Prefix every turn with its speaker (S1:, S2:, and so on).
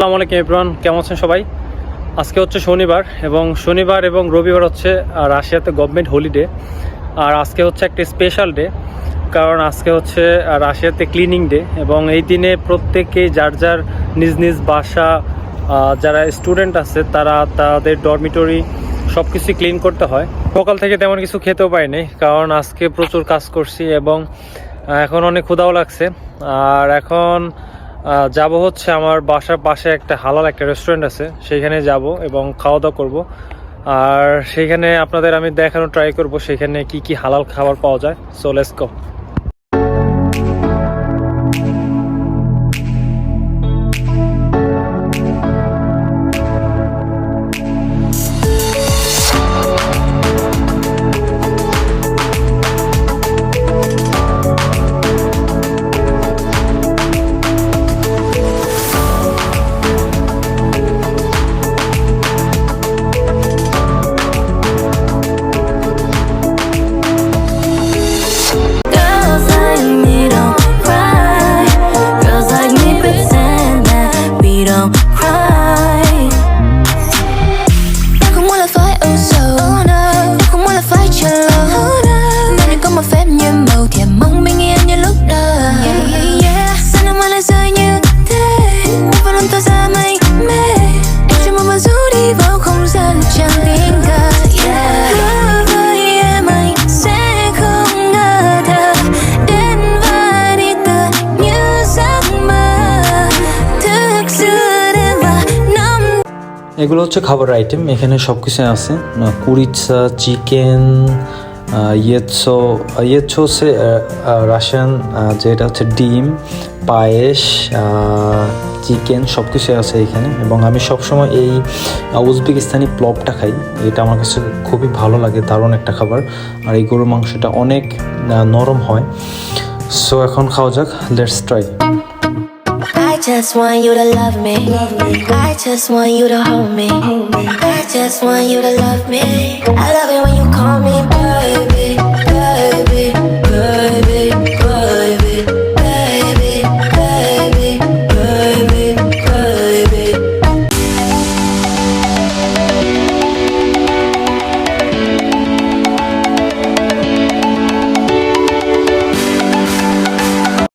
S1: আসসালামু আলাইকুম ইব্রান কেমন আছেন সবাই? আজকে হচ্ছে শনিবার এবং শনিবার এবং রবিবার হচ্ছে রাশিয়াতে গভর্নমেন্ট হলিডে আর আজকে হচ্ছে একটা স্পেশাল ডে কারণ আজকে হচ্ছে রাশিয়াতে ক্লিনিং ডে এবং এই দিনে প্রত্যেকেই যার যার নিজ নিজ বাসা যারা স্টুডেন্ট আছে, তারা তাদের ডরমিটরি সব কিছুই ক্লিন করতে হয়। সকাল থেকে তেমন কিছু খেতেও পাইনি কারণ আজকে প্রচুর কাজ করছি এবং এখন অনেক ক্ষুধাও লাগছে। আর এখন যাব হচ্ছে আমার বাসার পাশে একটা হালাল একটা রেস্টুরেন্ট আছে, সেইখানে যাব এবং খাওয়া দাওয়া করব। আর সেইখানে আপনাদের আমি দেখানো ট্রাই করব সেখানে কি কি হালাল খাবার পাওয়া যায়। সো লেটস গো
S2: এগুলো হচ্ছে খাবার আইটেম এখানে সব কিছু আছে কুরিচা, চিকেন ইয়েৎসো ইয়েৎসো হচ্ছে রাশিয়ান যেটা হচ্ছে ডিম, পায়েস চিকেন সব কিছু আছে এখানে। এবং আমি সবসময় এই উজবেকিস্তানি প্লবটা খাই। এটা আমার কাছে খুবই ভালো লাগে, দারুণ একটা খাবার। আর এই গরুর মাংসটা অনেক নরম হয়। সো এখন খাওয়া যাক let's try
S3: just want you to love me. I just want you to hold me. hold me. I just want you to love me. I love it when you call me.